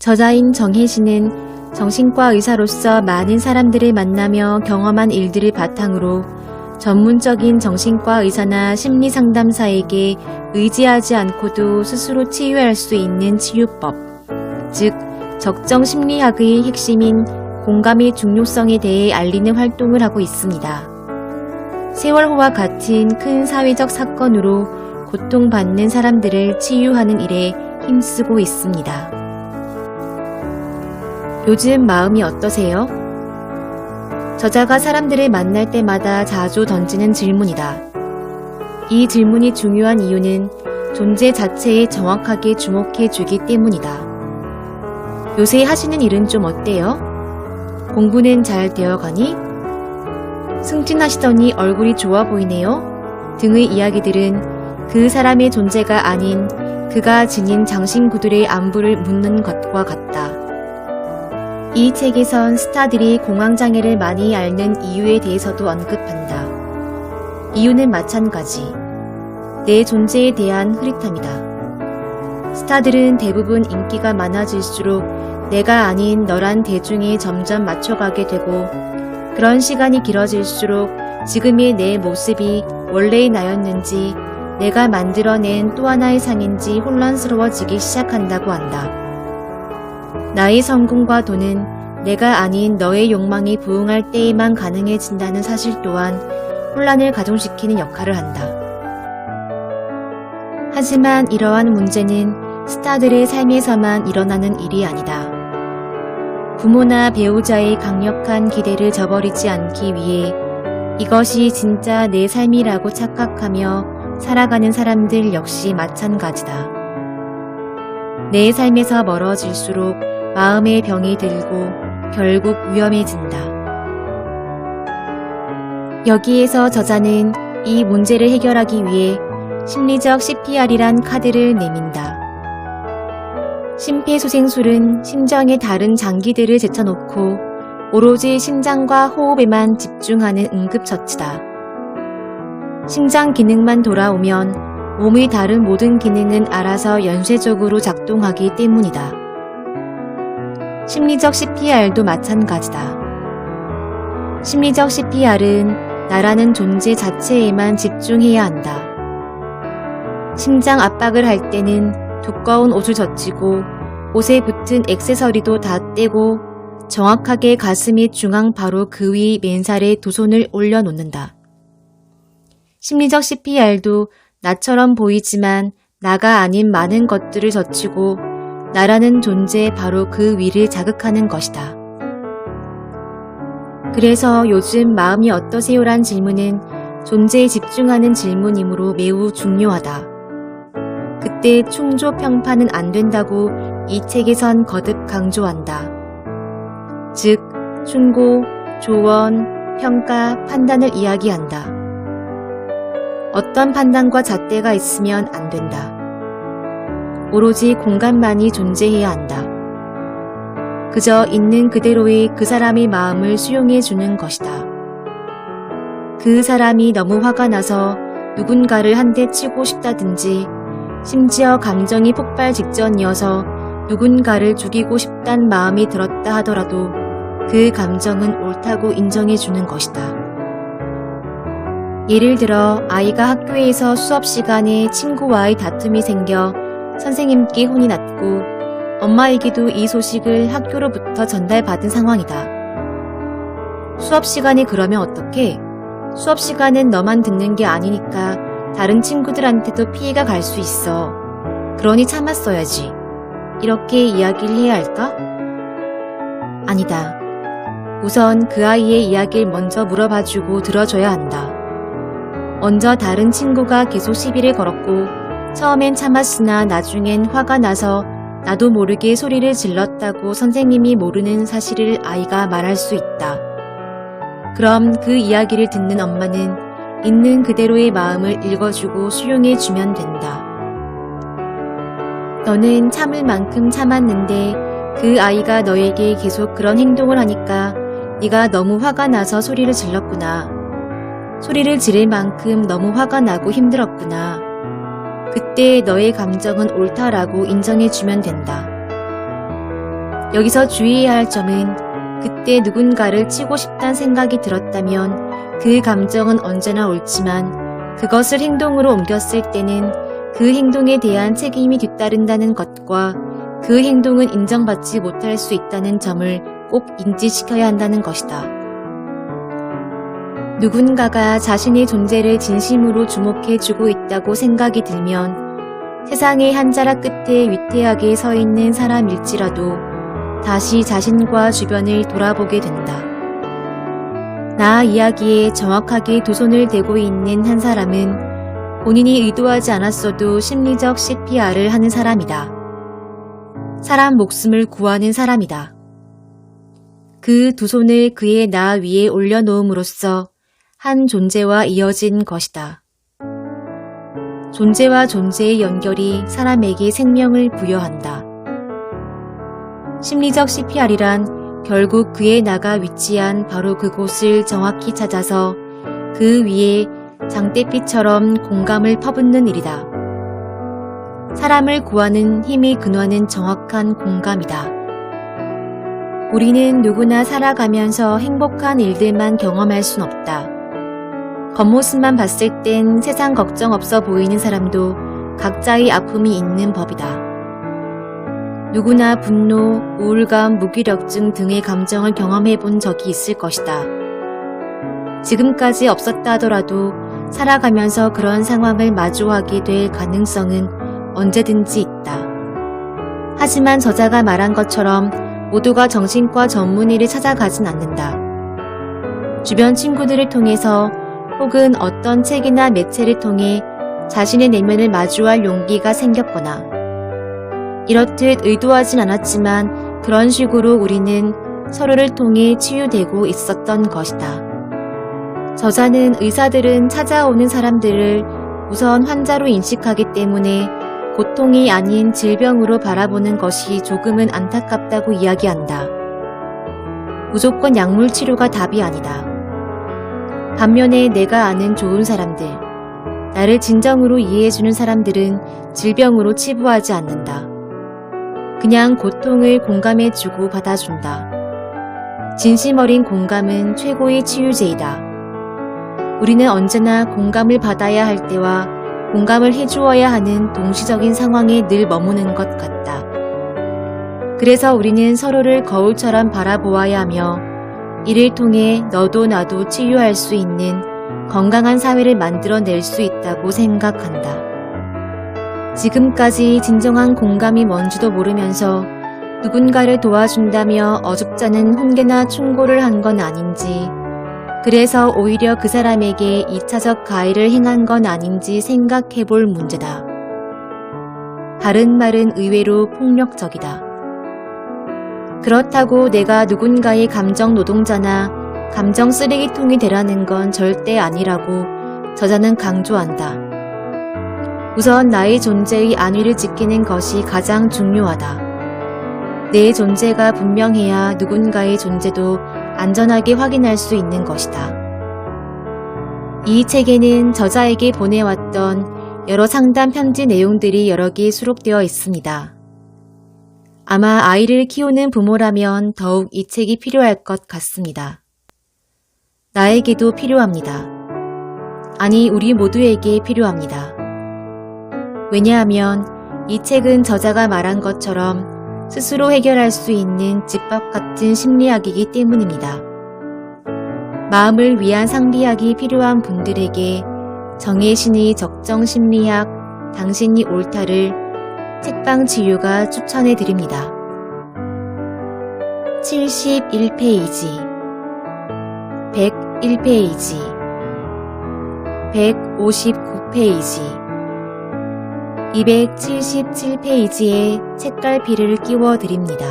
저자인 정혜 씨는 정신과 의사로서 많은 사람들을 만나며 경험한 일들을 바탕으로 전문적인 정신과 의사나 심리 상담사에게 의지하지 않고도 스스로 치유할 수 있는 치유법, 즉 적정 심리학의 핵심인 공감의 중요성에 대해 알리는 활동을 하고 있습니다. 세월호와 같은 큰 사회적 사건으로 고통받는 사람들을 치유하는 일에 힘쓰고 있습니다. 요즘 마음이 어떠세요? 저자가 사람들을 만날 때마다 자주 던지는 질문이다. 이 질문이 중요한 이유는 존재 자체에 정확하게 주목해 주기 때문이다. 요새 하시는 일은 좀 어때요? 공부는 잘 되어 가니? 승진하시더니 얼굴이 좋아 보이네요? 등의 이야기들은 그 사람의 존재가 아닌 그가 지닌 장신구들의 안부를 묻는 것과 같다. 이 책에선 스타들이 공황장애를 많이 앓는 이유에 대해서도 언급한다. 이유는 마찬가지. 내 존재에 대한 흐릿함이다. 스타들은 대부분 인기가 많아질수록 내가 아닌 너란 대중에 점점 맞춰가게 되고 그런 시간이 길어질수록 지금의 내 모습이 원래의 나였는지 내가 만들어낸 또 하나의 상인지 혼란스러워지기 시작한다고 한다. 나의 성공과 돈은 내가 아닌 너의 욕망이 부응할 때에만 가능해진다는 사실 또한 혼란을 가중시키는 역할을 한다. 하지만 이러한 문제는 스타들의 삶에서만 일어나는 일이 아니다. 부모나 배우자의 강력한 기대를 저버리지 않기 위해 이것이 진짜 내 삶이라고 착각하며 살아가는 사람들 역시 마찬가지다. 내 삶에서 멀어질수록 마음의 병이 들고 결국 위험해진다. 여기에서 저자는 이 문제를 해결하기 위해 심리적 CPR이란 카드를 내민다. 심폐소생술은 심정의 다른 장기들을 제쳐놓고 오로지 심장과 호흡에만 집중하는 응급처치다. 심장 기능만 돌아오면 몸의 다른 모든 기능은 알아서 연쇄적으로 작동하기 때문이다. 심리적 CPR도 마찬가지다. 심리적 CPR은 나라는 존재 자체에만 집중해야 한다. 심장 압박을 할 때는 두꺼운 옷을 젖히고 옷에 붙은 액세서리도 다 떼고 정확하게 가슴이 중앙 바로 그 위 맨살에 두 손을 올려놓는다. 심리적 CPR도 나처럼 보이지만 나가 아닌 많은 것들을 젖히고 나라는 존재 바로 그 위를 자극하는 것이다. 그래서 요즘 마음이 어떠세요란 질문은 존재에 집중하는 질문이므로 매우 중요하다. 그때 충조 평판은 안 된다고 이 책에선 거듭 강조한다. 즉, 충고, 조언, 평가, 판단을 이야기한다. 어떤 판단과 잣대가 있으면 안 된다. 오로지 공간만이 존재해야 한다. 그저 있는 그대로의 그 사람의 마음을 수용해 주는 것이다. 그 사람이 너무 화가 나서 누군가를 한 대 치고 싶다든지 심지어 감정이 폭발 직전이어서 누군가를 죽이고 싶단 마음이 들었다 하더라도 그 감정은 옳다고 인정해 주는 것이다. 예를 들어 아이가 학교에서 수업 시간에 친구와의 다툼이 생겨 선생님께 혼이 났고 엄마에게도 이 소식을 학교로부터 전달받은 상황이다. 수업 시간에 그러면 어떡해? 수업 시간은 너만 듣는 게 아니니까 다른 친구들한테도 피해가 갈 수 있어. 그러니 참았어야지. 이렇게 이야기를 해야 할까? 아니다. 우선 그 아이의 이야기를 먼저 물어봐주고 들어줘야 한다. 먼저 다른 친구가 계속 시비를 걸었고 처음엔 참았으나 나중엔 화가 나서 나도 모르게 소리를 질렀다고 선생님이 모르는 사실을 아이가 말할 수 있다. 그럼 그 이야기를 듣는 엄마는 있는 그대로의 마음을 읽어주고 수용해 주면 된다. 너는 참을 만큼 참았는데 그 아이가 너에게 계속 그런 행동을 하니까 네가 너무 화가 나서 소리를 질렀구나. 소리를 지를 만큼 너무 화가 나고 힘들었구나. 그때 너의 감정은 옳다라고 인정해주면 된다. 여기서 주의해야 할 점은 그때 누군가를 치고 싶다는 생각이 들었다면 그 감정은 언제나 옳지만 그것을 행동으로 옮겼을 때는 그 행동에 대한 책임이 뒤따른다는 것과 그 행동은 인정받지 못할 수 있다는 점을 꼭 인지시켜야 한다는 것이다. 누군가가 자신의 존재를 진심으로 주목해주고 있다고 생각이 들면 세상의 한 자락 끝에 위태하게 서 있는 사람일지라도 다시 자신과 주변을 돌아보게 된다. 나 이야기에 정확하게 두 손을 대고 있는 한 사람은 본인이 의도하지 않았어도 심리적 CPR을 하는 사람이다. 사람 목숨을 구하는 사람이다. 그 두 손을 그의 나 위에 올려놓음으로써 한 존재와 이어진 것이다. 존재와 존재의 연결이 사람에게 생명을 부여한다. 심리적 CPR이란 결국 그의 나가 위치한 바로 그곳을 정확히 찾아서 그 위에 장대빛처럼 공감을 퍼붓는 일이다. 사람을 구하는 힘의 근원은 정확한 공감이다. 우리는 누구나 살아가면서 행복한 일들만 경험할 순 없다. 겉모습만 봤을 땐 세상 걱정 없어 보이는 사람도 각자의 아픔이 있는 법이다. 누구나 분노, 우울감, 무기력증 등의 감정을 경험해 본 적이 있을 것이다. 지금까지 없었다 하더라도 살아가면서 그런 상황을 마주하게 될 가능성은 언제든지 있다. 하지만 저자가 말한 것처럼 모두가 정신과 전문의를 찾아가진 않는다. 주변 친구들을 통해서 혹은 어떤 책이나 매체를 통해 자신의 내면을 마주할 용기가 생겼거나 이렇듯 의도하진 않았지만 그런 식으로 우리는 서로를 통해 치유되고 있었던 것이다. 저자는 의사들은 찾아오는 사람들을 우선 환자로 인식하기 때문에 고통이 아닌 질병으로 바라보는 것이 조금은 안타깝다고 이야기한다. 무조건 약물 치료가 답이 아니다. 반면에 내가 아는 좋은 사람들, 나를 진정으로 이해해주는 사람들은 질병으로 치부하지 않는다. 그냥 고통을 공감해주고 받아준다. 진심 어린 공감은 최고의 치유제이다. 우리는 언제나 공감을 받아야 할 때와 공감을 해주어야 하는 동시적인 상황에 늘 머무는 것 같다. 그래서 우리는 서로를 거울처럼 바라보아야 하며 이를 통해 너도 나도 치유할 수 있는 건강한 사회를 만들어낼 수 있다고 생각한다. 지금까지 진정한 공감이 뭔지도 모르면서 누군가를 도와준다며 어줍잖은 훈계나 충고를 한 건 아닌지, 그래서 오히려 그 사람에게 2차적 가해를 행한 건 아닌지 생각해 볼 문제다. 바른 말은 의외로 폭력적이다. 그렇다고 내가 누군가의 감정 노동자나 감정 쓰레기통이 되라는 건 절대 아니라고 저자는 강조한다. 우선 나의 존재의 안위를 지키는 것이 가장 중요하다. 내 존재가 분명해야 누군가의 존재도 안전하게 확인할 수 있는 것이다. 이 책에는 저자에게 보내왔던 여러 상담 편지 내용들이 여러 개 수록되어 있습니다. 아마 아이를 키우는 부모라면 더욱 이 책이 필요할 것 같습니다. 나에게도 필요합니다. 아니, 우리 모두에게 필요합니다. 왜냐하면 이 책은 저자가 말한 것처럼 스스로 해결할 수 있는 집밥 같은 심리학이기 때문입니다. 마음을 위한 상비약이 필요한 분들에게 정혜신의 적정 심리학 당신이 옳다를 책방 치유가 추천해 드립니다. 71페이지 101페이지 159페이지 277페이지에 책갈피를 끼워 드립니다.